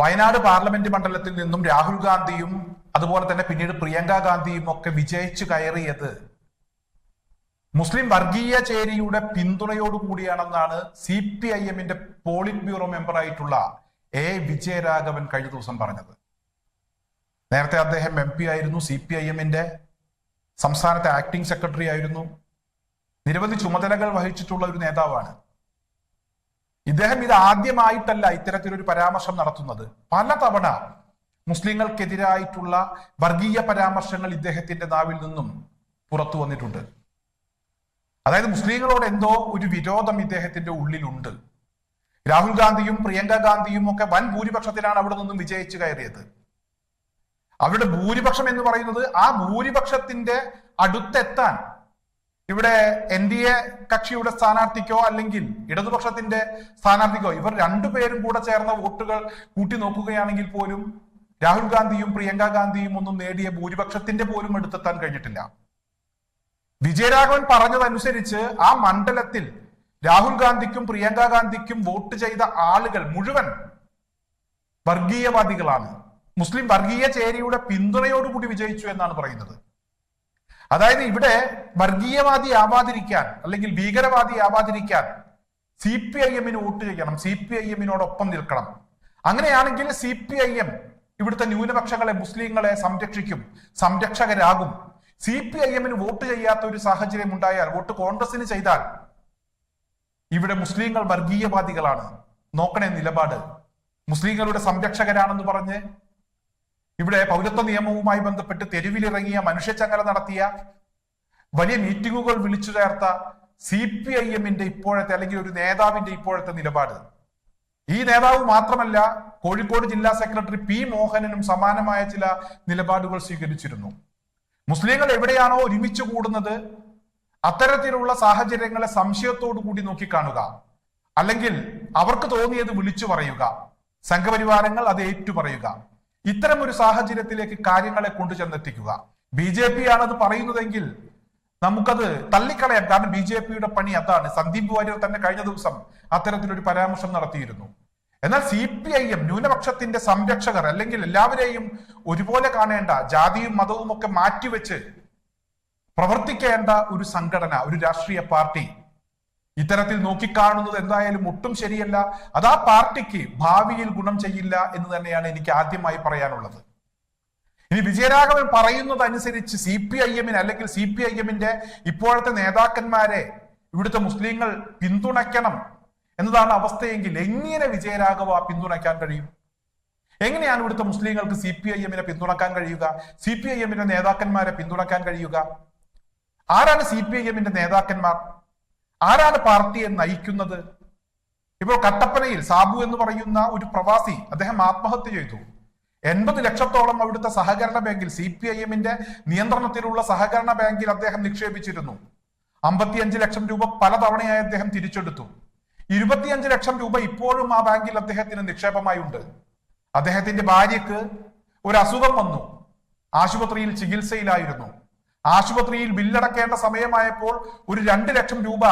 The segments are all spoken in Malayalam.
വയനാട് പാർലമെന്റ് മണ്ഡലത്തിൽ നിന്നും രാഹുൽ ഗാന്ധിയും അതുപോലെ തന്നെ പിന്നീട് പ്രിയങ്ക ഗാന്ധിയും ഒക്കെ വിജയിച്ചു കയറിയത് മുസ്ലിം വർഗീയ ചേരിയുടെ പിന്തുണയോടുകൂടിയാണെന്നാണ് സി പി ഐ എമ്മിന്റെ പോളിറ്റ് ബ്യൂറോ മെമ്പറായിട്ടുള്ള എ വിജയരാഘവൻ കഴിഞ്ഞ ദിവസം പറഞ്ഞത്. നേരത്തെ അദ്ദേഹം എം പി ആയിരുന്നു സി പി ഐ എമ്മിന്റെ സംസ്ഥാനത്തെ ആക്ടിംഗ് സെക്രട്ടറി ആയിരുന്നു. നിരവധി ചുമതലകൾ വഹിച്ചിട്ടുള്ള ഒരു നേതാവാണ്. ഇദ്ദേഹം ഇത് ആദ്യമായിട്ടല്ല ഇത്തരത്തിലൊരു പരാമർശം നടത്തുന്നത്. പലതവണ മുസ്ലിങ്ങൾക്കെതിരായിട്ടുള്ള വർഗീയ പരാമർശങ്ങൾ ഇദ്ദേഹത്തിന്റെ നാവിൽ നിന്നും പുറത്തു വന്നിട്ടുണ്ട്. അതായത് മുസ്ലിങ്ങളോട് എന്തോ ഒരു വിരോധം ഇദ്ദേഹത്തിന്റെ ഉള്ളിലുണ്ട്. രാഹുൽ ഗാന്ധിയും പ്രിയങ്ക ഗാന്ധിയും ഒക്കെ വൻ ഭൂരിപക്ഷത്തിലാണ് അവിടെ നിന്നും വിജയിച്ചു കയറിയത്. അവരുടെ ഭൂരിപക്ഷം എന്ന് പറയുന്നത് ആ ഭൂരിപക്ഷത്തിന്റെ അടുത്തെത്താൻ ഇവിടെ എൻ ഡി എ കക്ഷിയുടെ സ്ഥാനാർത്ഥിക്കോ അല്ലെങ്കിൽ ഇടതുപക്ഷത്തിന്റെ സ്ഥാനാർത്ഥിക്കോ ഇവർ രണ്ടുപേരും കൂടെ ചേർന്ന വോട്ടുകൾ കൂട്ടി നോക്കുകയാണെങ്കിൽ പോലും രാഹുൽ ഗാന്ധിയും പ്രിയങ്ക ഗാന്ധിയും ഒന്നും നേടിയ ഭൂരിപക്ഷത്തിന്റെ പോലും എടുത്തെത്താൻ കഴിഞ്ഞിട്ടില്ല. വിജയരാഘവൻ പറഞ്ഞതനുസരിച്ച് ആ മണ്ഡലത്തിൽ രാഹുൽ ഗാന്ധിക്കും പ്രിയങ്ക ഗാന്ധിക്കും വോട്ട് ചെയ്ത ആളുകൾ മുഴുവൻ വർഗീയവാദികളാണ്. മുസ്ലിം വർഗീയ ചേരിയുടെ പിന്തുണയോടുകൂടി വിജയിച്ചു എന്നാണ് പറയുന്നത്. അതായത് ഇവിടെ വർഗീയവാദി ആവാതിരിക്കാൻ അല്ലെങ്കിൽ ഭീകരവാദി ആവാതിരിക്കാൻ സി പി ഐ എമ്മിന് വോട്ട് ചെയ്യണം സി പി ഐ എമ്മിനോടൊപ്പം നിൽക്കണം. അങ്ങനെയാണെങ്കിൽ സി പി ഐ എം ഇവിടുത്തെ ന്യൂനപക്ഷങ്ങളെ മുസ്ലിങ്ങളെ സംരക്ഷിക്കും സംരക്ഷകരാകും. സി പി ഐ എമ്മിന് വോട്ട് ചെയ്യാത്ത ഒരു സാഹചര്യം ഉണ്ടായാൽ വോട്ട് കോൺഗ്രസിന് ചെയ്താൽ ഇവിടെ മുസ്ലിങ്ങൾ വർഗീയവാദികളാണ്. നോക്കണേ നിലപാട്. മുസ്ലിങ്ങളുടെ സംരക്ഷകരാണെന്ന് പറഞ്ഞ് ഇവിടെ പൗരത്വ നിയമവുമായി ബന്ധപ്പെട്ട് തെരുവിലിറങ്ങിയ മനുഷ്യച്ചങ്ങല നടത്തിയ വലിയ മീറ്റിങ്ങുകൾ വിളിച്ചു ചേർത്ത സി പി ഐ എമ്മിന്റെ ഇപ്പോഴത്തെ അല്ലെങ്കിൽ ഒരു നേതാവിന്റെ ഇപ്പോഴത്തെ നിലപാട്. ഈ നേതാവ് മാത്രമല്ല കോഴിക്കോട് ജില്ലാ സെക്രട്ടറി പി മോഹനനും സമാനമായ ചില നിലപാടുകൾ സ്വീകരിച്ചിരുന്നു. മുസ്ലിങ്ങൾ എവിടെയാണോ ഒരുമിച്ച് കൂടുന്നത് അത്തരത്തിലുള്ള സാഹചര്യങ്ങളെ സംശയത്തോടു കൂടി നോക്കിക്കാണുക. അല്ലെങ്കിൽ അവർക്ക് തോന്നിയത് വിളിച്ചു പറയുക. സംഘപരിവാരങ്ങൾ അത് ഏറ്റുപറയുക ഇത്തരം ഒരു സാഹചര്യത്തിലേക്ക് കാര്യങ്ങളെ കൊണ്ടുചെന്നെത്തിക്കുക. ബി ജെ പി ആണത് പറയുന്നതെങ്കിൽ നമുക്കത് തള്ളിക്കളയാം. കാരണം ബി ജെ പിയുടെ പണി അതാണ്. സന്ദീപ് വാര്യർ തന്നെ കഴിഞ്ഞ ദിവസം അത്തരത്തിലൊരു പരാമർശം നടത്തിയിരുന്നു. എന്നാൽ സി പി ഐ എം ന്യൂനപക്ഷത്തിന്റെ സംരക്ഷകർ അല്ലെങ്കിൽ എല്ലാവരെയും ഒരുപോലെ കാണേണ്ട ജാതിയും മതവും ഒക്കെ മാറ്റിവെച്ച് പ്രവർത്തിക്കേണ്ട ഒരു സംഘടന ഒരു രാഷ്ട്രീയ പാർട്ടി ഇത്തരത്തിൽ നോക്കിക്കാണുന്നത് എന്തായാലും ഒട്ടും ശരിയല്ല. അത് ആ പാർട്ടിക്ക് ഭാവിയിൽ ഗുണം ചെയ്യില്ല എന്ന് തന്നെയാണ് എനിക്ക് ആദ്യമായി പറയാനുള്ളത്. ഇനി വിജയരാഘവൻ പറയുന്നത് അനുസരിച്ച് സി പി ഐ എമ്മിന് അല്ലെങ്കിൽ സി പി ഐ എമ്മിന്റെ ഇപ്പോഴത്തെ നേതാക്കന്മാരെ ഇവിടുത്തെ മുസ്ലിങ്ങൾ പിന്തുണയ്ക്കണം എന്നതാണ് അവസ്ഥയെങ്കിൽ എങ്ങനെ വിജയരാഘവ പിന്തുണയ്ക്കാൻ കഴിയും? എങ്ങനെയാണ് ഇവിടുത്തെ മുസ്ലിങ്ങൾക്ക് സി പി ഐ എമ്മിനെ പിന്തുണക്കാൻ കഴിയുക? സി പി ഐ എമ്മിന്റെ നേതാക്കന്മാരെ പിന്തുണക്കാൻ കഴിയുക? ആരാണ് സി പി ഐ എമ്മിന്റെ നേതാക്കന്മാർ? ആരാണ് പാർട്ടിയെ നയിക്കുന്നത്? ഇപ്പോൾ കട്ടപ്പനയിൽ സാബു എന്ന് പറയുന്ന ഒരു പ്രവാസി അദ്ദേഹം ആത്മഹത്യ ചെയ്തു. എൺപത് ലക്ഷത്തോളം അവിടുത്തെ സഹകരണ ബാങ്കിൽ സി പി ഐ എമ്മിന്റെ നിയന്ത്രണത്തിലുള്ള സഹകരണ ബാങ്കിൽ അദ്ദേഹം നിക്ഷേപിച്ചിരുന്നു. അമ്പത്തിയഞ്ച് ലക്ഷം രൂപ പലതവണയായി അദ്ദേഹം തിരിച്ചെടുത്തു. ഇരുപത്തിയഞ്ച് ലക്ഷം രൂപ ഇപ്പോഴും ആ ബാങ്കിൽ അദ്ദേഹത്തിന് നിക്ഷേപമായി ഉണ്ട് അദ്ദേഹത്തിന്റെ ഭാര്യക്ക് ഒരു അസുഖം വന്നു. ആശുപത്രിയിൽ ചികിത്സയിലായിരുന്നു. ആശുപത്രിയിൽ ബില്ലടക്കേണ്ട സമയമായപ്പോൾ ഒരു രണ്ട് ലക്ഷം രൂപ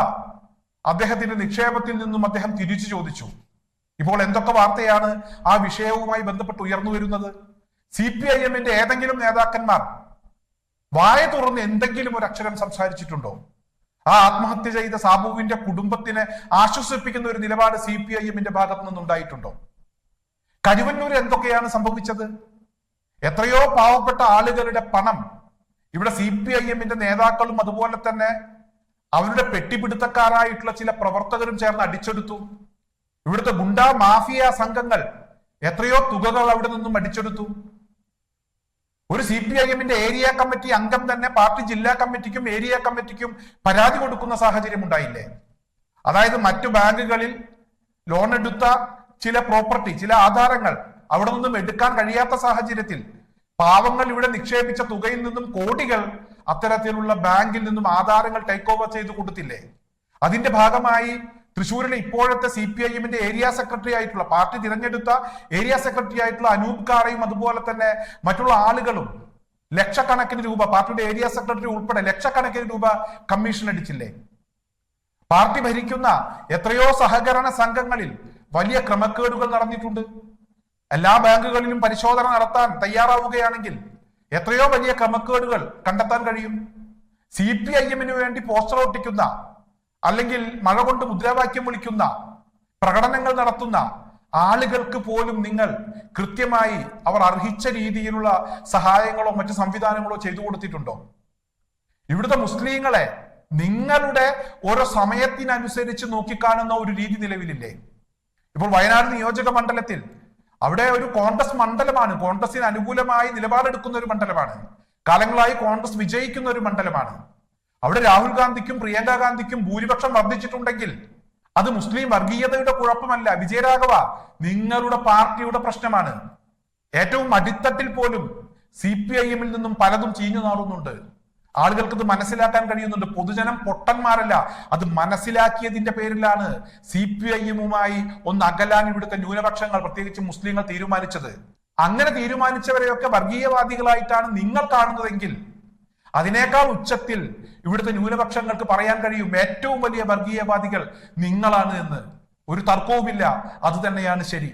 അദ്ദേഹത്തിന്റെ നിക്ഷേപത്തിൽ നിന്നും അദ്ദേഹം തിരിച്ചു ചോദിച്ചു. ഇപ്പോൾ എന്തൊക്കെ വാർത്തയാണ് ആ വിഷയവുമായി ബന്ധപ്പെട്ട് ഉയർന്നു വരുന്നത്? സി പി ഐ എമ്മിന്റെ ഏതെങ്കിലും നേതാക്കന്മാർ വായ തുറന്ന് എന്തെങ്കിലും ഒരു അക്ഷരം സംസാരിച്ചിട്ടുണ്ടോ? ആ ആത്മഹത്യ ചെയ്ത സാബുവിന്റെ കുടുംബത്തിനെ ആശ്വസിപ്പിക്കുന്ന ഒരു നിലപാട് സി പി ഐ എമ്മിന്റെ ഭാഗത്തു നിന്നുണ്ടായിട്ടുണ്ടോ? കരുവന്നൂർ എന്തൊക്കെയാണ് സംഭവിച്ചത്? എത്രയോ പാവപ്പെട്ട ആളുകളുടെ പണം ഇവിടെ സി പി ഐ എമ്മിന്റെ നേതാക്കളും അതുപോലെ തന്നെ അവരുടെ പെട്ടിപിടുത്തക്കാരായിട്ടുള്ള ചില പ്രവർത്തകരും ചേർന്ന് അടിച്ചെടുത്തു. ഇവിടുത്തെ ഗുണ്ടാ മാഫിയ സംഘങ്ങൾ എത്രയോ തുകകൾ അവിടെ നിന്നും അടിച്ചെടുത്തു. ഒരു സി പി ഐ എമ്മിന്റെ ഏരിയ കമ്മിറ്റി അംഗം തന്നെ പാർട്ടി ജില്ലാ കമ്മിറ്റിക്കും ഏരിയ കമ്മിറ്റിക്കും പരാതി കൊടുക്കുന്ന സാഹചര്യം ഉണ്ടായില്ലേ? അതായത് മറ്റു ബാങ്കുകളിൽ ലോൺ എടുത്ത ചില പ്രോപ്പർട്ടി ചില ആധാരങ്ങൾ അവിടെ നിന്നും എടുക്കാൻ കഴിയാത്ത സാഹചര്യത്തിൽ പാവങ്ങൾ ഇവിടെ നിക്ഷേപിച്ച തുകയിൽ നിന്നും കോടികൾ അത്തരത്തിലുള്ള ബാങ്കിൽ നിന്നും ആധാരങ്ങൾ ടേക്ക് ഓവർ ചെയ്ത് കൊടുത്തില്ലേ? അതിന്റെ ഭാഗമായി തൃശ്ശൂരിലെ ഇപ്പോഴത്തെ സി പി ഐ എമ്മിന്റെ ഏരിയ സെക്രട്ടറി ആയിട്ടുള്ള പാർട്ടി തിരഞ്ഞെടുത്ത ഏരിയ സെക്രട്ടറി ആയിട്ടുള്ള അനൂപ് കാറയും അതുപോലെ തന്നെ മറ്റുള്ള ആളുകളും ലക്ഷക്കണക്കിന് രൂപ പാർട്ടിയുടെ ഏരിയ സെക്രട്ടറി ഉൾപ്പെടെ ലക്ഷക്കണക്കിന് രൂപ കമ്മീഷൻ അടിച്ചില്ലേ? പാർട്ടി ഭരിക്കുന്ന എത്രയോ സഹകരണ സംഘങ്ങളിൽ വലിയ ക്രമക്കേടുകൾ നടന്നിട്ടുണ്ട്. എല്ലാ ബാങ്കുകളിലും പരിശോധന നടത്താൻ തയ്യാറാവുകയാണെങ്കിൽ എത്രയോ വലിയ ക്രമക്കേടുകൾ കണ്ടെത്താൻ കഴിയും. സി പി ഐ എമ്മിന് വേണ്ടി പോസ്റ്റർ ഒട്ടിക്കുന്ന അല്ലെങ്കിൽ മഴ കൊണ്ട് മുദ്രാവാക്യം വിളിക്കുന്ന പ്രകടനങ്ങൾ നടത്തുന്ന ആളുകൾക്ക് പോലും നിങ്ങൾ കൃത്യമായി അവർ അർഹിച്ച രീതിയിലുള്ള സഹായങ്ങളോ മറ്റു സംവിധാനങ്ങളോ ചെയ്തു കൊടുത്തിട്ടുണ്ടോ? ഇവിടുത്തെ മുസ്ലിങ്ങളെ നിങ്ങളുടെ ഓരോ സമയത്തിനനുസരിച്ച് നോക്കിക്കാണുന്ന ഒരു രീതി നിലവിലില്ലേ? ഇപ്പോൾ വയനാട് നിയോജക മണ്ഡലത്തിൽ അവിടെ ഒരു കോൺഗ്രസ് മണ്ഡലമാണ്. കോൺഗ്രസിന് അനുകൂലമായി നിലപാടെടുക്കുന്ന ഒരു മണ്ഡലമാണ്. കാലങ്ങളായി കോൺഗ്രസ് വിജയിക്കുന്ന ഒരു മണ്ഡലമാണ്. അവിടെ രാഹുൽ ഗാന്ധിക്കും പ്രിയങ്ക ഗാന്ധിക്കും ഭൂരിപക്ഷം വർദ്ധിച്ചിട്ടുണ്ടെങ്കിൽ അത് മുസ്ലിം വർഗീയതയുടെ കുഴപ്പമല്ല. വിജയരാഘവ നിങ്ങളുടെ പാർട്ടിയുടെ പ്രശ്നമാണ്. ഏറ്റവും അടിത്തട്ടിൽ പോലും സി പി ഐ എമ്മിൽ നിന്നും പലതും ചീഞ്ഞു നാറുന്നുണ്ട്. ആളുകൾക്ക് ഇത് മനസ്സിലാക്കാൻ കഴിയുന്നുണ്ട്. പൊതുജനം പൊട്ടന്മാരല്ല. അത് മനസ്സിലാക്കിയതിന്റെ പേരിലാണ് സി പി ഐയുമായി ഒന്ന് അകലാൻ ഇവിടുത്തെ ന്യൂനപക്ഷങ്ങൾ പ്രത്യേകിച്ച് മുസ്ലിങ്ങൾ തീരുമാനിച്ചത്. അങ്ങനെ തീരുമാനിച്ചവരെയൊക്കെ വർഗീയവാദികളായിട്ടാണ് നിങ്ങൾ കാണുന്നതെങ്കിൽ അതിനേക്കാൾ ഉച്ചത്തിൽ ഇവിടുത്തെ ന്യൂനപക്ഷങ്ങൾക്ക് പറയാൻ കഴിയും. ഏറ്റവും വലിയ വർഗീയവാദികൾ നിങ്ങളാണ് എന്ന്. ഒരു തർക്കവുമില്ല. അത് തന്നെയാണ് ശരി.